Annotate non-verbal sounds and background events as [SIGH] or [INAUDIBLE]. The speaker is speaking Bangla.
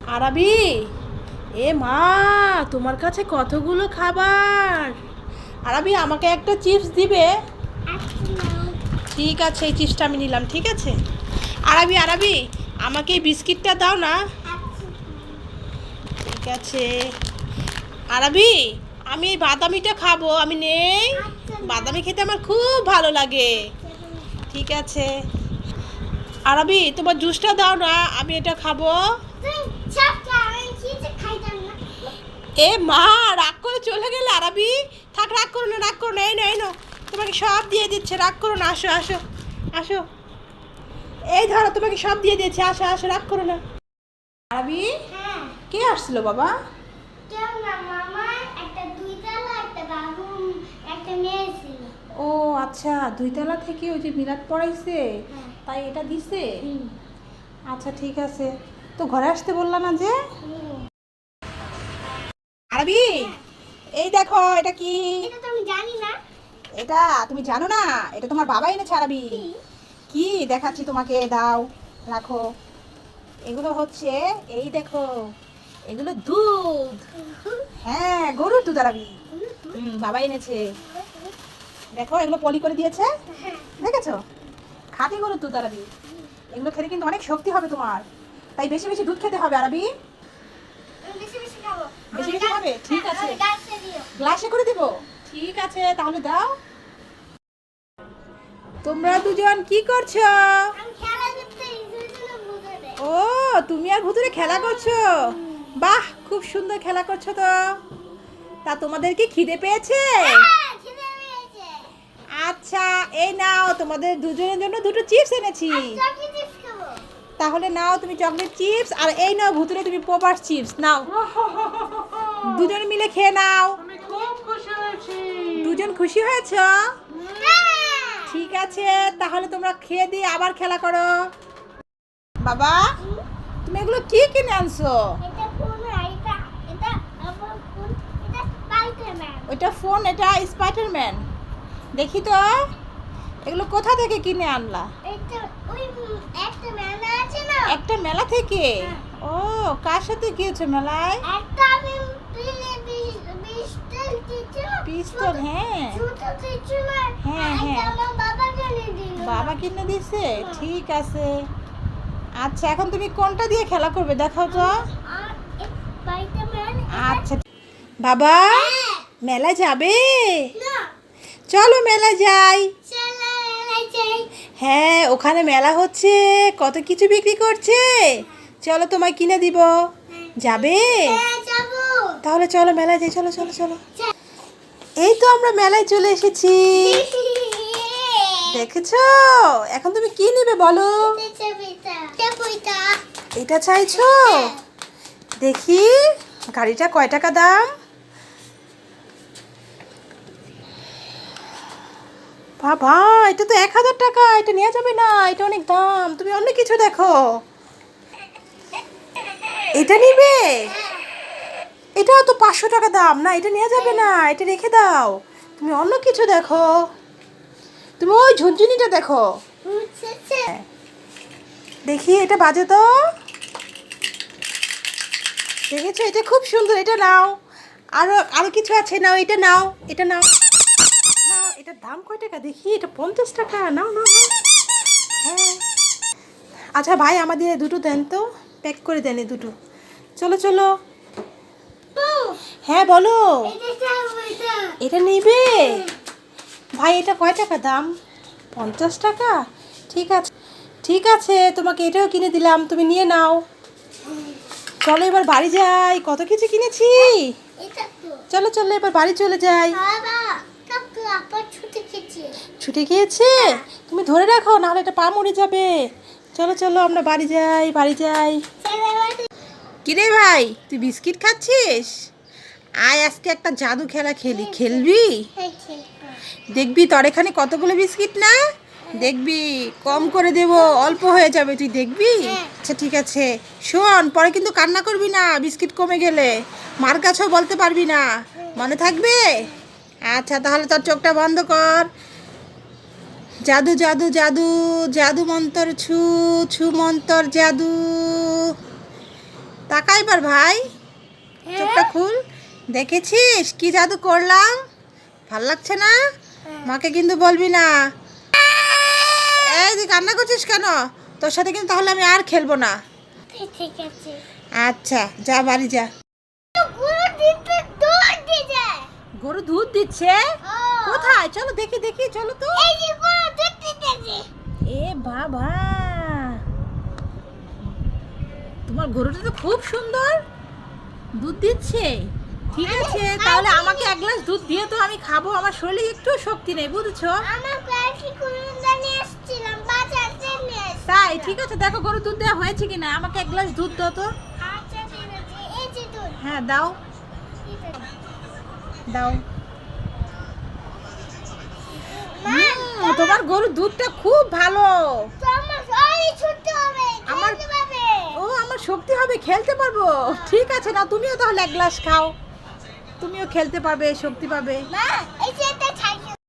আরাবি, এ মা, তোমার কাছে কতগুলো খাবার? আরাবি, আমাকে একটা চিপস দিবে? ঠিক আছে, এই চিপসটা আমি নিলাম, ঠিক আছে? আরাবি আরাবি, আমাকে এই বিস্কিটটা দাও না। ঠিক আছে। আরাবি, আমি এই বাদামিটা খাব, আমি নেই। বাদামি খেতে আমার খুব ভালো লাগে। ঠিক আছে। আরাবি, তোমার জুসটা দাও না, আমি এটা খাব। এ মা রাগ করে চলে গেলে আরাবি? থাক রাগ করো না রাগ করো না এই নো এই নো তোমাকে সব দিয়ে দিচ্ছে রাগ করো না আসো আসো আসো। এই ধরো তোমাকে সব দিয়ে দিয়েছে আসো আসো রাগ করো না। আরাবি? কে আসছিল বাবা? ও আচ্ছা দুইতলা থেকে ওই যে মিলাদ পড়াইছে তাই এটা দিছে? আচ্ছা ঠিক আছে। তো ঘরে আসতে বললাম না যে? আরবি এই দেখো এটা কি? এটা তুমি জানো না? এটা তোমার বাবা এনেছে আরবি। কি? দেখাচ্ছি তোমাকে দাও রাখো। এগুলো হচ্ছে এই দেখো এগুলো দুধ। হ্যাঁ গরুর দুধ আরবি। বাবা এনেছে। দেখো এগুলো পলি করে দিয়েছে। দেখেছ? খাঁটি গরুর দুধ আরবি। এগুলো খেলে কিন্তু অনেক শক্তি হবে তোমার। তাই বেশি বেশি দুধ খেতে হবে আরবি? বেশি বেশি খাবে? ঠিক আছে। গ্লাসে করে দিব? ঠিক আছে তাহলে দাও। তোমরা দুজন কি করছ? ও তুমি আর ভুতুরে খেলা করছ? বাহ খুব সুন্দর খেলা করছ তো। তা তোমাদের কি খিদে পেয়েছে? আচ্ছা এই নাও তোমাদের দুজনের জন্য দুটো চিপস এনেছি। তাহলে নাও তুমি চকলেট চিপস আর এই নাও ভুতুরে তুমি পোপার চিপস নাও। [LAUGHS] দুজন মিলে খেয়ে নাও। দুজন খুশি হয়েছ? ঠিক আছে তাহলে তোমরা খেয়ে দিয়ে আবার খেলা করো। বাবা তুমি এগুলো কি কিনে আনছো? ওইটা ফোন এটা স্পাইডারম্যান দেখি তো। এগুলো কোথা থেকে কিনে আনলা? একটা মেলা থেকে? ও কার সাথে গিয়েছো মেলায়? পিস্তল হ্যাঁ। হ্যাঁ, হ্যাঁ। বাবা কিনে দিছে? ঠিক আছে। আচ্ছা এখন তুমি কোনটা দিয়ে খেলা করবে? দেখাও তো। আচ্ছা। বাবা মেলা যাবে? চলো মেলা যাই। হ্যাঁ ওখানে মেলা হচ্ছে। কত কিছু বিক্রি করছে। চলো তোমায় কিনে দিব। যাবে? তাহলে চলো মেলায় যাই। চলো চলো চলো। এই তো আমরা মেলায় চলে এসেছি। [LAUGHS] দেখেছ? এখন তুমি কি নেবে বলো? এটা চাইছো? দেখি গাড়িটা কয় টাকা দাম? বাবা, এটা তো এক হাজার টাকা, এটা নেওয়া যাবে না, এটা অনেক দাম, তুমি অন্য কিছু দেখো। এটা নিবে? এটাও তো পাঁচশো টাকা দাম, না, এটা নেওয়া যাবে না, এটা রেখে দাও। তুমি অন্য কিছু দেখো। তুমি ওই ঝুনঝুনিটা দেখো। দেখি, এটা বাজে তো? দেখেছ? এটা খুব সুন্দর, এটা নাও। আরও আরও কিছু আছে, নাও, এটা নাও এটা নাও। এটার দাম কয় টাকা? দেখি এটা পঞ্চাশ টাকা। নাও নাও নাও। হ্যাঁ। আচ্ছা ভাই আমাদের দুটো দেন তো। প্যাক করে দেন দুটো। চলো চলো। হ্যাঁ বলো। এটা নেবে? ভাই এটা কয় টাকা দাম? পঞ্চাশ টাকা? ঠিক আছে। ঠিক আছে তোমাকে এটাও কিনে দিলাম। তুমি নিয়ে নাও। চলো এবার বাড়ি যাই। কত কিছু কিনেছি? চলো চলো এবার বাড়ি চলে যাই। ছুটে গিয়েছে? তুমি ধরে রাখো না নাহলে এটা পা মরে যাবে। চলো চলো আমরা বাড়ি যাই বাড়ি যাই। কিরে ভাই তুই বিস্কিট খাচ্ছিস? আয় আজকে একটা জাদু খেলা খেলি। খেলবি? দেখবি তোর এখানে কতগুলো বিস্কিট না? দেখবি কম করে দেব অল্প হয়ে যাবে তুই দেখবি? আচ্ছা ঠিক আছে। শোন পরে কিন্তু কান্না করবি না বিস্কিট কমে গেলে। মার কাছেও বলতে পারবি না। মনে থাকবে? আচ্ছা তাহলে তোর চোখটা বন্ধ কর। জাদু জাদু জাদু জাদু মন্তর ছু ছু মন্তর জাদু। তাকা এবার ভাই। চোখটা খুল। দেখেছিস কি জাদু করলাম? ভালো লাগছে না? মাকে কিন্তু বলবি না। এই তুই কান্না করছিস কেন? তোর সাথে কিন্তু তাহলে আমি আর খেলব না। ঠিক আছে। আচ্ছা যা বাড়ি যা গুলো দিতে দৌড় দিয়ে যায় গরু দুধ দিচ্ছে? কোথায়? চলো দেখি দেখি চলো তো। এ বাবা। তোমার গরুটা তো খুব সুন্দর। দুধ দিচ্ছে। ঠিক আছে তাহলে আমাকে এক গ্লাস দুধ দিয়ে তো আমি খাব। আমার শরীরে একটু শক্তি নেই বুঝছ? তাই? ঠিক আছে দেখো গরু দুধ দেওয়া হয়েছে কিনা। আমাকে এক গ্লাস দুধ দাও তো। আচ্ছা ঠিক আছে। এই যে দুধ। হ্যাঁ দাও। দাও। তোমার গরুর দুধটা খুব ভালো। আমার ও আমার শক্তি হবে খেলতে পারব। ঠিক আছে না তুমিও তাহলে এক গ্লাস খাও। তুমিও খেলতে পারবে শক্তি পাবে।